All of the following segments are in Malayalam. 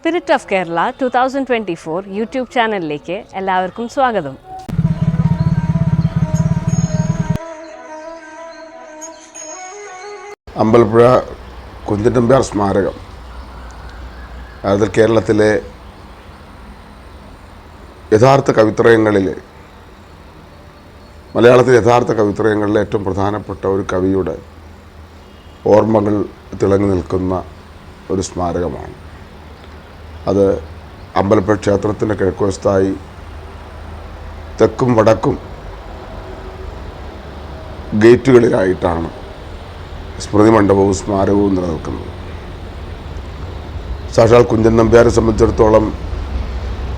Spirit of Kerala two thousand twenty four YouTube ചാനലിലേക്ക് എല്ലാവർക്കും സ്വാഗതം. അമ്പലപ്പുഴ കുഞ്ചൻനമ്പ്യാർ സ്മാരകം അത് കേരളത്തിലെ യഥാർത്ഥ കവിത്രയങ്ങളിൽ മലയാളത്തിലെ യഥാർത്ഥ കവിത്രയങ്ങളിലെ ഏറ്റവും പ്രധാനപ്പെട്ട ഒരു കവിയുടെ ഓർമ്മകൾ തിളങ്ങി നിൽക്കുന്ന ഒരു സ്മാരകമാണ്. അത് അമ്പലപ്പുഴ ക്ഷേത്രത്തിന്റെ കിഴക്കുവശത്തായി തെക്കും വടക്കും ഗേറ്റുകളിലായിട്ടാണ് സ്മൃതി മണ്ഡപവും സ്മാരകവും നിലനിൽക്കുന്നത്. സാക്ഷാൽ കുഞ്ചൻ നമ്പ്യാരെ സംബന്ധിച്ചിടത്തോളം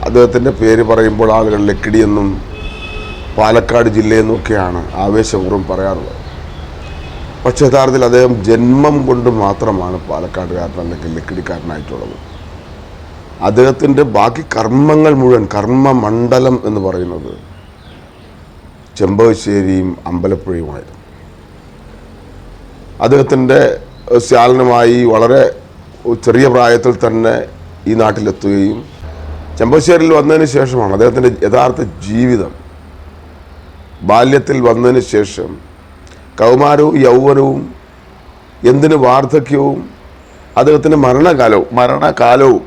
അദ്ദേഹത്തിന്റെ പേര് പറയുമ്പോൾ ആളുകൾ ലക്കിടിയെന്നും പാലക്കാട് ജില്ലയെന്നൊക്കെയാണ് ആവേശപൂർവം പറയാറുള്ളത്. പക്ഷേ യഥാർത്ഥത്തിൽ അദ്ദേഹം ജന്മം കൊണ്ട് മാത്രമാണ് പാലക്കാടുകാരൻ അല്ലെങ്കിൽ ലക്കിടിക്കാരനായിട്ടുള്ളത്. അദ്ദേഹത്തിന്റെ ബാക്കി കർമ്മങ്ങൾ മുഴുവൻ കർമ്മമണ്ഡലം എന്ന് പറയുന്നത് ചെമ്പകശ്ശേരിയും അമ്പലപ്പുഴയുമായിരുന്നു. അദ്ദേഹത്തിന്റെ ശാലനമായി വളരെ ചെറിയ പ്രായത്തിൽ തന്നെ ഈ നാട്ടിലെത്തുകയും ചെമ്പശ്ശേരിയിൽ വന്നതിന് ശേഷമാണ് അദ്ദേഹത്തിന്റെ യഥാർത്ഥ ജീവിതം. ബാല്യത്തിൽ വന്നതിന് ശേഷം കൗമാരവും യൗവനവും എന്തിന് വാർദ്ധക്യവും അദ്ദേഹത്തിന്റെ മരണകാലവും മരണകാലവും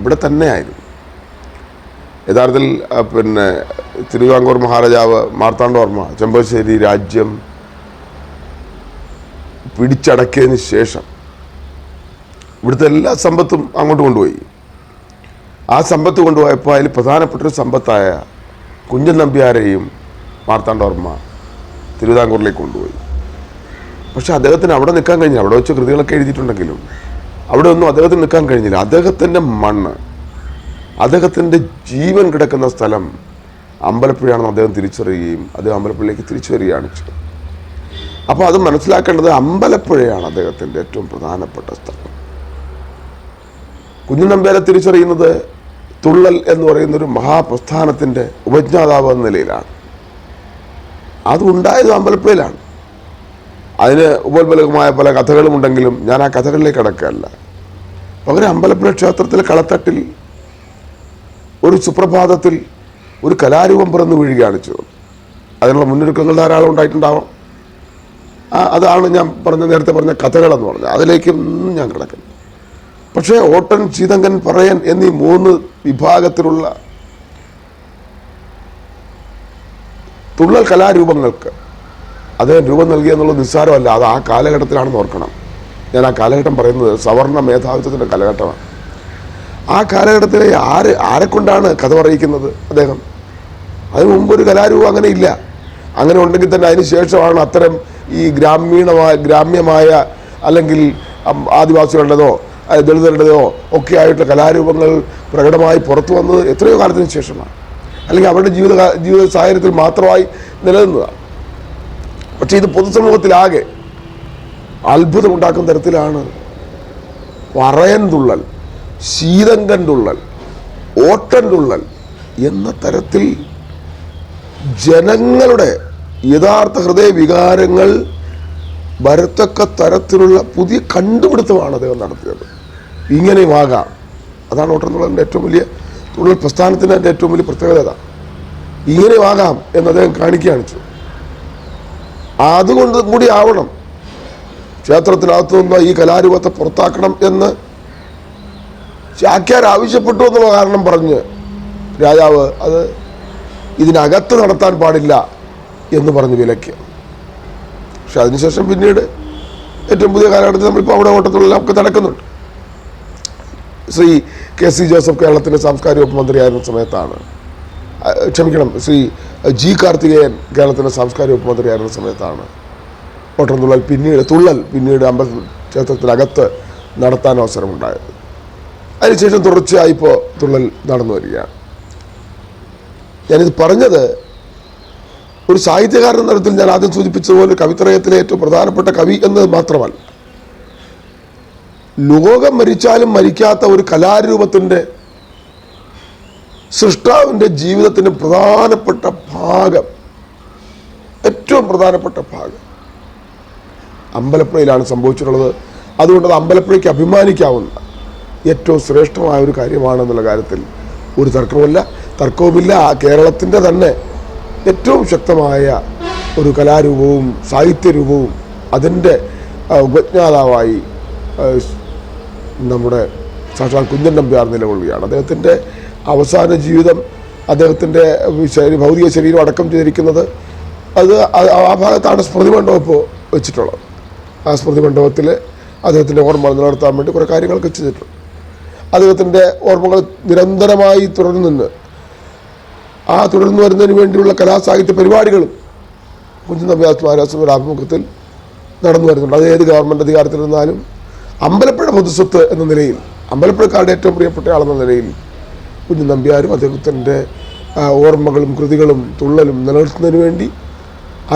ഇവിടെ തന്നെയായിരുന്നു യഥാർത്ഥത്തിൽ പിന്നെ തിരുവിതാംകൂർ മഹാരാജാവ് മാർത്താണ്ഡവർമ്മ ചെമ്പശ്ശേരി രാജ്യം പിടിച്ചടക്കിയതിന് ശേഷം ഇവിടുത്തെ എല്ലാ സമ്പത്തും അങ്ങോട്ട് കൊണ്ടുപോയി. ആ സമ്പത്ത് കൊണ്ടുപോയപ്പോൾ അതിൽ പ്രധാനപ്പെട്ടൊരു സമ്പത്തായ കുഞ്ഞൻ നമ്പ്യാരെയും മാർത്താണ്ഡവർമ്മ തിരുവിതാംകൂറിലേക്ക് കൊണ്ടുപോയി. പക്ഷെ അദ്ദേഹത്തിന് അവിടെ നിൽക്കാൻ കഴിഞ്ഞില്ല. അവിടെ വെച്ച് കൃതികളൊക്കെ എഴുതിയിട്ടുണ്ടെങ്കിലും അവിടെ ഒന്നും അദ്ദേഹത്തിന് നിൽക്കാൻ കഴിഞ്ഞില്ല. അദ്ദേഹത്തിന്റെ മണ്ണ് അദ്ദേഹത്തിന്റെ ജീവൻ കിടക്കുന്ന സ്ഥലം അമ്പലപ്പുഴയാണെന്ന് അദ്ദേഹം തിരിച്ചറിയുകയും അദ്ദേഹം അമ്പലപ്പുഴയിലേക്ക് തിരിച്ചു വരികയാണ് ചെയ്തത്. അപ്പോൾ അത് മനസ്സിലാക്കേണ്ടത് അമ്പലപ്പുഴയാണ് അദ്ദേഹത്തിന്റെ ഏറ്റവും പ്രധാനപ്പെട്ട സ്ഥലം. കുഞ്ഞുനമ്പ്യാരെ തിരിച്ചറിയുന്നത് തുള്ളൽ എന്ന് പറയുന്ന ഒരു മഹാപ്രസ്ഥാനത്തിന്റെ ഉപജ്ഞാതാവ് എന്ന നിലയിലാണ്. അതുണ്ടായത് അമ്പലപ്പുഴയിലാണ്. അതിന് ഉപോത്ബലകമായ പല കഥകളും ഉണ്ടെങ്കിലും ഞാൻ ആ കഥകളിലേക്ക് കടക്കുകയല്ല പകരം അമ്പലപ്പുഴ ക്ഷേത്രത്തിലെ കളത്തട്ടിൽ ഒരു സുപ്രഭാതത്തിൽ ഒരു കലാരൂപം പിറന്നു വീഴുകയാണ് ചെയ്തത്. അതിനുള്ള മുന്നൊരുക്കങ്ങൾ ധാരാളം ഉണ്ടായിട്ടുണ്ടാവാം. അതാണ് ഞാൻ പറഞ്ഞ നേരത്തെ പറഞ്ഞ കഥകളെന്ന് പറഞ്ഞത്. അതിലേക്കൊന്നും ഞാൻ കിടക്കുന്നു പക്ഷേ ഓട്ടൻ ചീതങ്കൻ പറയൻ എന്നീ മൂന്ന് വിഭാഗത്തിലുള്ള തുള്ളൽ കലാരൂപങ്ങൾക്ക് അദ്ദേഹം രൂപം നൽകിയ എന്നുള്ളത് നിസ്സാരമല്ല. അത് ആ കാലഘട്ടത്തിലാണെന്ന് ഓർക്കണം. ഞാൻ ആ കാലഘട്ടം പറയുന്നത് സവർണ മേധാവിത്വത്തിന്റെ കാലഘട്ടമാണ്. ആ കാലഘട്ടത്തിലെ ആര് ആരെക്കൊണ്ടാണ് കഥ പറയിക്കുന്നത് അദ്ദേഹം? അതിന് മുമ്പ് ഒരു കലാരൂപം അങ്ങനെ ഇല്ല. അങ്ങനെ ഉണ്ടെങ്കിൽ തന്നെ അതിന് ശേഷമാണ് അത്തരം ഈ ഗ്രാമീണമായ ഗ്രാമ്യമായ അല്ലെങ്കിൽ ആദിവാസികളുടേതോ ദളിതരുടേതോ ഒക്കെ ആയിട്ടുള്ള കലാരൂപങ്ങൾ പ്രകടമായി പുറത്തു വന്നത് എത്രയോ കാലത്തിന് ശേഷമാണ്. അല്ലെങ്കിൽ അവരുടെ ജീവിത ജീവിത സാഹചര്യത്തിൽ മാത്രമായി നിലനിന്നതാണ്. പക്ഷേ ഇത് പൊതുസമൂഹത്തിലാകെ അത്ഭുതമുണ്ടാക്കുന്ന തരത്തിലാണ് പറയൻ തുള്ളൽ ശീതങ്കൻ തുള്ളൽ ഓട്ടൻ തുള്ളൽ എന്ന തരത്തിൽ ജനങ്ങളുടെ യഥാർത്ഥ ഹൃദയ വികാരങ്ങൾ വരത്തക്ക തരത്തിലുള്ള പുതിയ കണ്ടുപിടുത്തമാണ് അദ്ദേഹം നടത്തിയത്. ഇങ്ങനെയും ആകാം അതാണ് ഓട്ടംതുള്ളലിന്റെ ഏറ്റവും വലിയ തുള്ളൽ പ്രസ്ഥാനത്തിന്റെ ഏറ്റവും വലിയ പ്രത്യേകത. ഇങ്ങനെയും ആകാം എന്ന് അദ്ദേഹം. അതുകൊണ്ട് കൂടി ആവണം. ക്ഷേത്രത്തിനകത്തു നിന്ന് ഈ കലാരൂപത്തെ പുറത്താക്കണം എന്ന് ചാക്യാർ ആവശ്യപ്പെട്ടു എന്നുള്ള കാരണം പറഞ്ഞ് രാജാവ് അത് ഇതിനകത്ത് നടത്താൻ പാടില്ല എന്ന് പറഞ്ഞ് വിലക്കി. പക്ഷെ അതിനുശേഷം പിന്നീട് ഏറ്റവും പുതിയ കാലഘട്ടത്തിൽ നമ്മളിപ്പോൾ അവിടെ ഓട്ടത്തിലെല്ലാം ഒക്കെ നടക്കുന്നുണ്ട്. ശ്രീ കെ സി ജോസഫ് കേരളത്തിന്റെ സാംസ്കാരിക വകുപ്പ് മന്ത്രിയായിരുന്ന സമയത്താണ്. ക്ഷമിക്കണം ശ്രീ ജി കാർത്തികേയൻ കേരളത്തിന്റെ സാംസ്കാരിക വകുപ്പ് മന്ത്രിയായിരുന്ന സമയത്താണ്. ഓട്ടം തുള്ളൽ പിന്നീട് തുള്ളൽ പിന്നീട് അമ്പല ക്ഷേത്രത്തിനകത്ത് നടത്താൻ അവസരമുണ്ടായത്. അതിനുശേഷം തുടർച്ചയായി ഇപ്പോൾ തുള്ളൽ നടന്നു വരികയാണ്. ഞാനിത് പറഞ്ഞത് ഒരു സാഹിത്യകാരൻ എന്ന തരത്തിൽ ഞാൻ ആദ്യം സൂചിപ്പിച്ചതുപോലെ കവിത്രയത്തിലെ ഏറ്റവും പ്രധാനപ്പെട്ട കവി എന്നത് മാത്രമല്ല. ലോകം മരിച്ചാലും മരിക്കാത്ത ഒരു കലാരൂപത്തിന്റെ സൃഷ്ടാവിന്റെ ജീവിതത്തിന്റെ പ്രധാനപ്പെട്ട ഭാഗം ഏറ്റവും പ്രധാനപ്പെട്ട ഭാഗം അമ്പലപ്പുഴയിലാണ് സംഭവിച്ചിട്ടുള്ളത്. അതുകൊണ്ട് അത് അമ്പലപ്പുഴയ്ക്ക് അഭിമാനിക്കാവുന്ന ഏറ്റവും ശ്രേഷ്ഠമായ ഒരു കാര്യമാണെന്നുള്ള കാര്യത്തിൽ ഒരു തർക്കവുമില്ല. തർക്കവുമില്ല. കേരളത്തിന്റെ തന്നെ ഏറ്റവും ശക്തമായ ഒരു കലാരൂപവും സാഹിത്യരൂപവും അതിന്റെ ഉപജ്ഞാതാവായി നമ്മുടെ സാക്ഷാൽ കുഞ്ഞൻ നമ്പ്യാർ നിലകൊള്ളുകയാണ്. അദ്ദേഹത്തിന്റെ അവസാന ജീവിതം അദ്ദേഹത്തിന്റെ ഭൗതിക ശരീരം അടക്കം ചെയ്തിരിക്കുന്നത്. അത് ആ- ഭാഗത്താണ് സ്മൃതി മണ്ഡപം വെച്ചിട്ടുള്ളത്. ആ സ്മൃതി മണ്ഡപത്തിൽ അദ്ദേഹത്തിന്റെ ഓർമ്മ നിലനിർത്താൻ വേണ്ടി കുറേ കാര്യങ്ങളൊക്കെ ചെയ്തിട്ടുണ്ട്. അദ്ദേഹത്തിന്റെ ഓർമ്മകൾ നിരന്തരമായി തുടർന്നു നിന്ന് ആ തുടർന്നു വരുന്നതിന് വേണ്ടിയുള്ള കലാസാഹിത്യ പരിപാടികളും കുഞ്ഞു മഹാരാഷ്ട്രയുടെ ആഭിമുഖ്യത്തിൽ നടന്നു വരുന്നുണ്ട്. അത് ഏത് ഗവൺമെന്റ് അധികാരത്തിലിരുന്നാലും അമ്പലപ്പുഴ പൊതുസ്വത്ത് എന്ന നിലയിൽ അമ്പലപ്പുഴക്കാരുടെ ഏറ്റവും പ്രിയപ്പെട്ട ആളെന്ന നിലയിൽ കുഞ്ഞു നമ്പ്യാരും അദ്ദേഹത്തിന്റെ ഓർമ്മകളും കൃതികളും തുള്ളലും നിലനിർത്തുന്നതിന് വേണ്ടി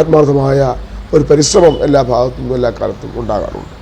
ആത്മാർത്ഥമായ ഒരു പരിശ്രമം എല്ലാ ഭാഗത്തു നിന്നും എല്ലാ കാലത്തും ഉണ്ടാകാറുണ്ട്.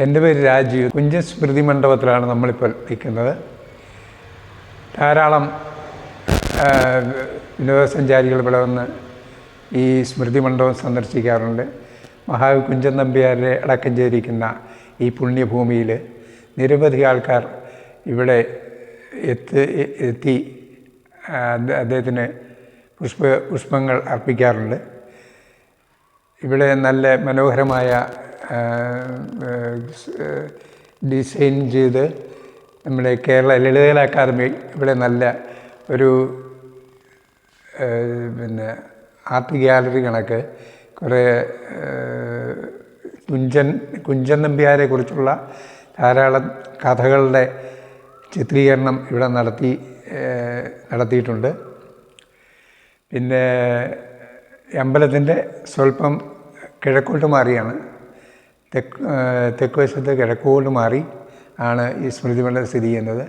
എന്റെ പേര് രാജീവ്. കുഞ്ചൻ സ്മൃതി മണ്ഡപത്തിലാണ് നമ്മളിപ്പോൾ നിൽക്കുന്നത്. ധാരാളം വിനോദസഞ്ചാരികൾ ഇവിടെ വന്ന് ഈ സ്മൃതി മണ്ഡപം സന്ദർശിക്കാറുണ്ട്. മഹാവി കുഞ്ചൻ നമ്പ്യാരെ അടക്കം ചെയ്തിരിക്കുന്ന ഈ പുണ്യഭൂമിയിൽ നിരവധി ആൾക്കാർ ഇവിടെ എത്തി എത്തി അദ്ദേഹത്തിന് പുഷ്പ പുഷ്പങ്ങൾ അർപ്പിക്കാറുണ്ട്. ഇവിടെ നല്ല മനോഹരമായ ഡിസൈൻ ചെയ്ത് നമ്മുടെ കേരള ലളിതകല അക്കാദമി ഇവിടെ നല്ല ഒരു പിന്നെ ആർട്ട് ഗ്യാലറി കണക്ക് കുറേ കുഞ്ചൻ കുഞ്ചൻ നമ്പ്യാരെ കുറിച്ചുള്ള ധാരാളം കഥകളുടെ ചിത്രീകരണം ഇവിടെ നടത്തി നടത്തിയിട്ടുണ്ട്. പിന്നെ അമ്പലത്തിന്റെ സ്വല്പം കിഴക്കോട്ട് മാറിയാണ്. തെക്ക് തെക്ക് വശത്ത് കിഴക്കോട്ട് മാറി ആണ് ഈ സ്മൃതി മണ്ഡലം സ്ഥിതി ചെയ്യുന്നത്.